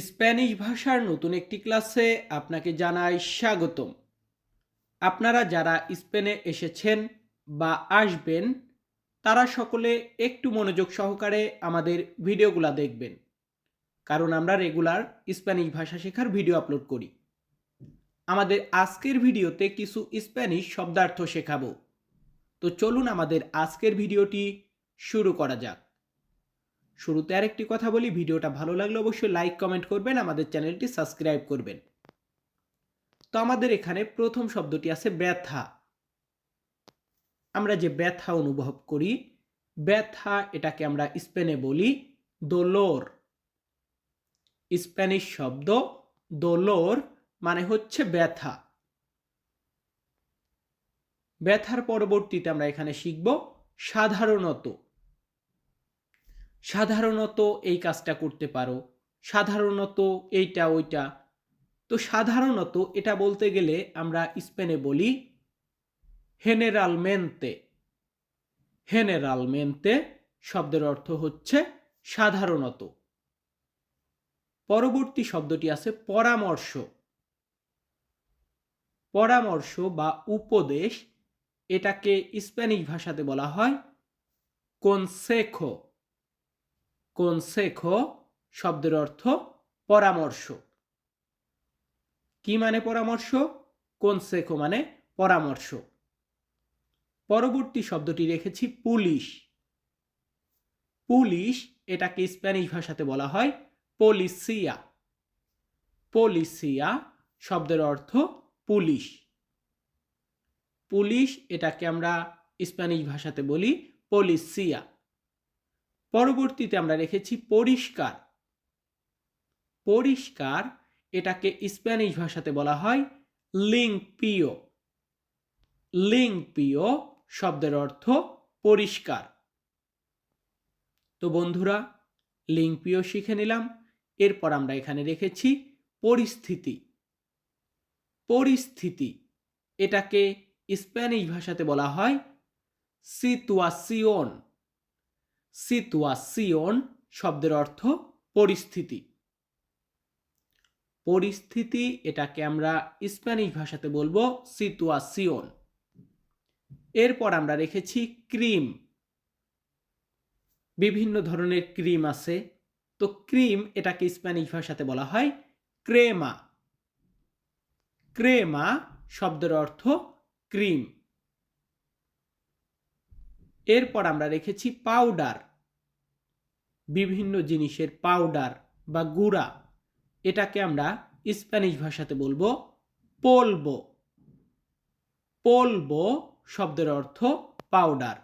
Spanish ভাষার নতুন একটি ক্লাসে আপনাকে জানাই স্বাগতম। আপনারা যারা স্পেনে এসেছেন বা আসবেন, তারা সকলে একটু মনোযোগ সহকারে আমাদের ভিডিওগুলো দেখবেন। কারণ আমরা রেগুলার স্প্যানিশ ভাষা শেখার ভিডিও আপলোড করি। আমাদের আজকের ভিডিওতে কিছু স্প্যানিশ শব্দার্থ শেখাবো। তো চলুন আমাদের আজকের ভিডিওটি শুরু করা যাক। শুরুতে আরেকটি কথা বলি, ভিডিওটা ভালো লাগলে অবশ্যই লাইক কমেন্ট করবেন, আমাদের চ্যানেলটি সাবস্ক্রাইব করবেন। তো আমাদের এখানে প্রথম শব্দটি আছে ব্যথা। আমরা যে ব্যথা অনুভব করি, ব্যথা এটাকে আমরা স্পেনে বলি দোলোর। স্প্যানিশ শব্দ দোলোর মানে হচ্ছে ব্যথা। ব্যথার পরবর্তীতে আমরা এখানে শিখব সাধারণত। সাধারণত এই কাজটা করতে পারো, সাধারণত এইটা, ওইটা। তো সাধারণত এটা বলতে গেলে আমরা স্পেনে বলি হেনেরালমেন্তে হেনেরালমেন্তে শব্দের অর্থ হচ্ছে সাধারণত। পরবর্তী শব্দটি আছে পরামর্শ। পরামর্শ বা উপদেশ, এটাকে স্প্যানিশ ভাষাতে বলা হয় কনসেখো কনসেখো শব্দের অর্থ পরামর্শ। কি মানে পরামর্শ? কনসেখো মানে পরামর্শ। পরবর্তী শব্দটি রেখেছি পুলিশ। পুলিশ এটাকে স্প্যানিশ ভাষাতে বলা হয় পলিসিয়া। পলিসিয়া শব্দের অর্থ পুলিশ। পুলিশ এটাকে আমরা স্প্যানিশ ভাষাতে বলি পলিসিয়া। পরবর্তীতে আমরা রেখেছি পরিষ্কার। পরিষ্কার এটাকে স্প্যানিশ ভাষাতে বলা হয় লিঙ্কপিও লিঙ্কপিও শব্দের অর্থ পরিষ্কার। তো বন্ধুরা লিঙ্কপিও শিখে নিলাম, এরপর আমরা এখানে রেখেছি পরিস্থিতি। পরিস্থিতি, এটাকে স্প্যানিশ ভাষাতে বলা হয় সিতুয়াসিওন। সিতুয়াসিওন শব্দের অর্থ পরিস্থিতি। পরিস্থিতি এটাকে আমরা স্প্যানিশ ভাষাতে বলব সিতুয়াসিওন এরপর আমরা রেখেছি ক্রিম। বিভিন্ন ধরনের ক্রিম আছে। তো ক্রিম এটাকে স্প্যানিশ ভাষাতে বলা হয় ক্রেমা ক্রেমা শব্দের অর্থ ক্রিম। এরপর আমরা রেখেছি পাউডার বিভিন্ন জিনিসের পাউডার বা গুঁড়া। এটাকে আমরা স্প্যানিশ ভাষাতে বলব পোলবো পোলবো শব্দের অর্থ পাউডার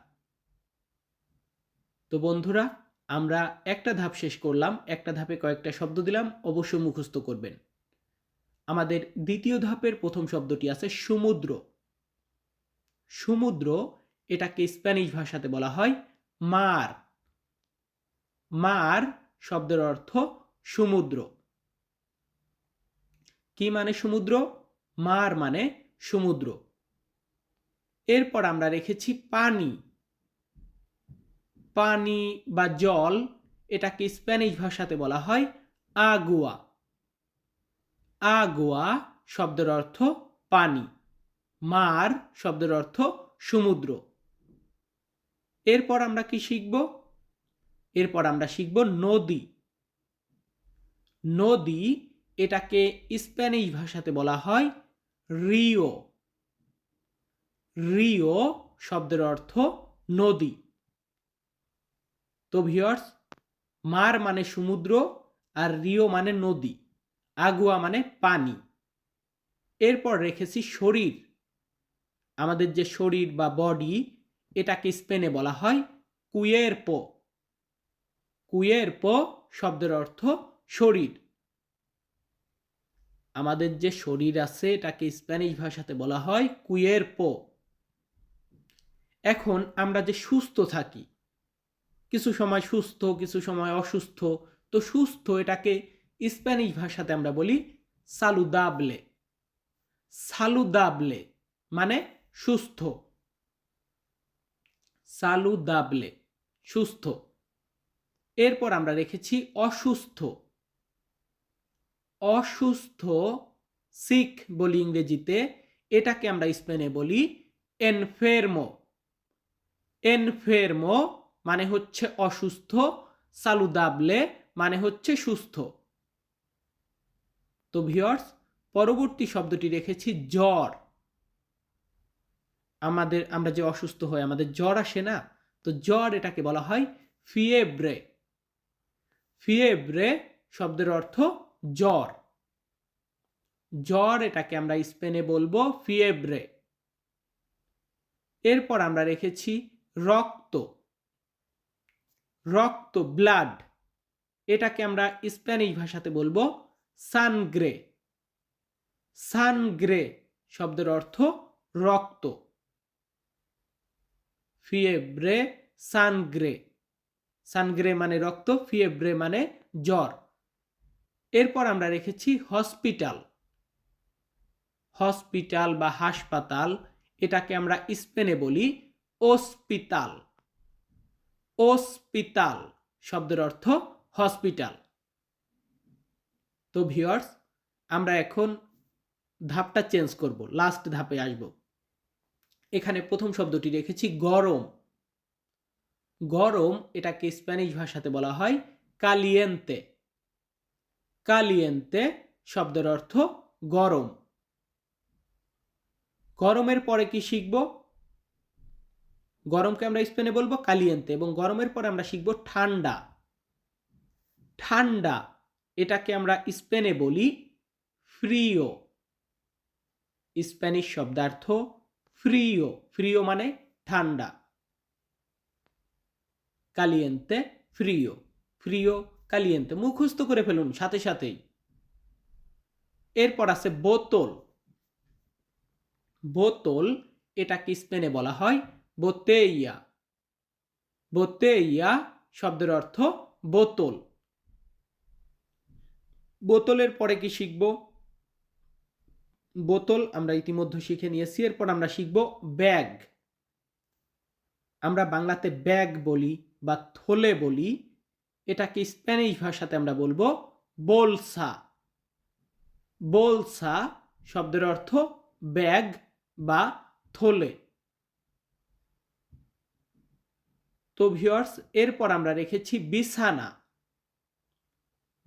তো বন্ধুরা, আমরা একটা ধাপ শেষ করলাম, একটা ধাপে কয়েকটা শব্দ দিলাম অবশ্যই মুখস্থ করবেন। আমাদের দ্বিতীয় ধাপের প্রথম শব্দটি আছে সমুদ্র। সমুদ্র এটাকে স্প্যানিশ ভাষাতে বলা হয় মার। মার শব্দের অর্থ সমুদ্র। কি মানে সমুদ্র? মার মানে সমুদ্র। এরপর আমরা রেখেছি পানি। পানি বা জল এটাকে স্প্যানিশ ভাষাতে বলা হয় আগুয়া। আগুয়া শব্দের অর্থ পানি। মার শব্দের অর্থ সমুদ্র। এরপর আমরা কি শিখব? এরপর আমরা শিখব নদী। নদী এটাকে স্প্যানিশ ভাষাতে বলা হয় রিও। রিও শব্দের অর্থ নদী। তো ভিওর্স মার মানে সমুদ্র আর রিও মানে নদী, আগুয়া মানে পানি। এরপর রেখেছি শরীর। আমাদের যে শরীর বা বডি এটাকে স্পেনে বলা হয় কুয়েরপো। কুয়েরপো শব্দের অর্থ শরীর। আমাদের যে শরীর আছে, এটাকে স্প্যানিশ ভাষাতে বলা হয় কুয়ের পো এখন আমরা যে সুস্থ থাকি, কিছু সময় সুস্থ, কিছু সময় অসুস্থ, তো সুস্থ এটাকে স্প্যানিশ ভাষাতে আমরা বলি সালুদাবলে। সালুদাবলে মানে সুস্থ। সালুদাবলে, সুস্থ। এরপর আমরা রেখেছি অসুস্থ। অসুস্থ সিক বলি ইংরেজিতে, এটাকে আমরা স্পেনে বলি এনফেরমো। এনফেরমো মানে হচ্ছে অসুস্থ, সালুদাবলে মানে হচ্ছে সুস্থ। তো ভিওর্স পরবর্তী শব্দটি রেখেছি জ্বর। আমাদের, আমরা যে অসুস্থ হই, আমাদের জ্বর আসে না? তো জ্বর এটাকে বলা হয় ফিয়েব্রে। ফিয়েব্রে শব্দের অর্থ জ্বর। জ্বর এটাকে আমরা স্পেনে বলব ফিয়েব্রে। এরপর আমরা রেখেছি রক্ত। রক্ত, ব্লাড। এটাকে আমরা স্প্যানিশ ভাষাতে বলব সানগ্রে। সানগ্রে শব্দের অর্থ রক্ত। ফিয়েব্রে সানগ্রে। সানগ্রে মানে রক্ত, ফিয়েব্রে মানে জ্বর। এরপর আমরা রেখেছি হসপিটাল। হসপিটাল বা হাসপাতাল, এটাকে আমরা স্পেনে বলি ওসপিতাল। ওসপিতাল শব্দের অর্থ হসপিটাল। তো ভিওয়ার্স আমরা এখন ধাপটা চেঞ্জ করব, লাস্ট ধাপে আসব। এখানে প্রথম শব্দটি রেখেছি, গরম। গরম এটাকে স্প্যানিশ ভাষাতে বলা হয় কালিয়েন্তে কালিয়েন্তে শব্দের অর্থ গরম। গরমের পরে কি শিখব? গরমকে আমরা স্পেনে বলব কালিয়েন্তে এবং গরমের পরে আমরা শিখব ঠান্ডা। ঠান্ডা এটাকে আমরা স্পেনে বলি ফ্রিও স্প্যানিশ শব্দার্থ ফ্রিও ফ্রিও মানে ঠান্ডা। কালিয়েন্তে ফ্রিও ফ্রিও কালিয়েন্তে মুখস্থ করে ফেলুন সাথে সাথেই। এরপর আছে বোতল। বোতল এটাকে স্পেনে বলা হয় বোতেইয়া। বোতেইয়া শব্দের অর্থ বোতল। বোতলের পরে কি শিখব? বোতল আমরা ইতিমধ্যে শিখে নিয়েছি। এরপর আমরা শিখব ব্যাগ। আমরা বাংলাতে ব্যাগ বলি বা থলে বলি। এটাকে স্প্যানিশ ভাষাতে আমরা বলব বোলসা। বোলসা শব্দের অর্থ ব্যাগ বা থলে। তো ভিওর্স এরপর আমরা রেখেছি বিছানা।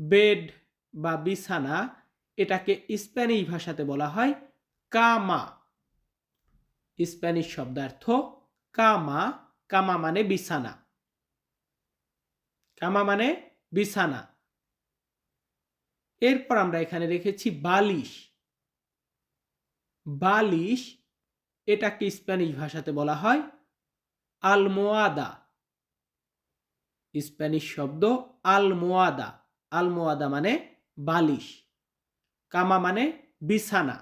বেড বা বিছানা এটাকে স্প্যানিশ ভাষাতে বলা হয় কামা। স্প্যানিশ শব্দার্থ কামা কামা মানে বিছানা। কামা মানে বিছানা। এরপর আমরা এখানে রেখেছি বালিশ। বালিশ এটাকে স্প্যানিশ ভাষাতে বলা হয় আলমোয়াদা। স্প্যানিশ শব্দ আলমোয়াদা। আলমোয়াদা মানে বালিশ। কামা মানে বিছানা।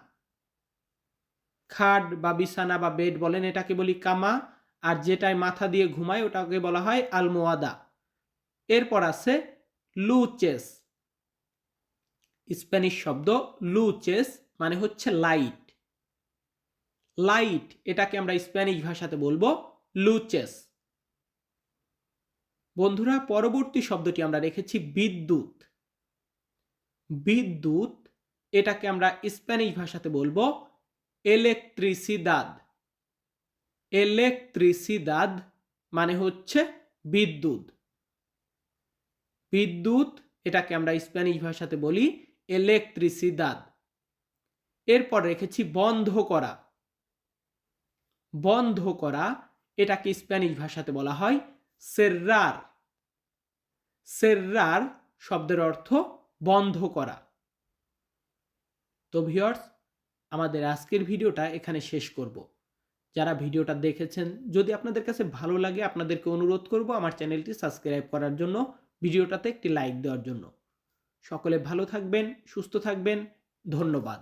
খাট বা বিছানা বা বেড বলেন, এটাকে বলি কামা। আর যেটায় মাথা দিয়ে ঘুমায়, ওটাকে বলা হয় আলমোয়াদা। এরপর আছে লুচেস। স্প্যানিশ শব্দ লুচেস মানে হচ্ছে লাইট। লাইট, এটাকে আমরা স্প্যানিশ ভাষাতে বলব লুচেস। বন্ধুরা, পরবর্তী শব্দটি আমরা রেখেছি বিদ্যুৎ। বিদ্যুৎ এটাকে আমরা স্প্যানিশ ভাষাতে বলব এলেকট্রিসিদাদ এলেকট্রিসিদাদ মানে হচ্ছে বিদ্যুৎ। বিদ্যুৎ এটাকে আমরা স্প্যানিশ ভাষাতে বলি এলেকট্রিসিদাদ এরপর রেখেছি বন্ধ করা। বন্ধ করা এটাকে স্প্যানিশ ভাষাতে বলা হয় সের্রার সের্রার শব্দের অর্থ বন্ধ করা। তো ভিওর্স আমাদের আজকের ভিডিওটা এখানে শেষ করব। যারা ভিডিওটা দেখেছেন, যদি আপনাদের কাছে ভালো লাগে, আপনাদেরকে অনুরোধ করব আমার চ্যানেলটি সাবস্ক্রাইব করার জন্য, ভিডিওটাতে একটি লাইক দেওয়ার জন্য। সকলে ভালো থাকবেন, সুস্থ থাকবেন, ধন্যবাদ।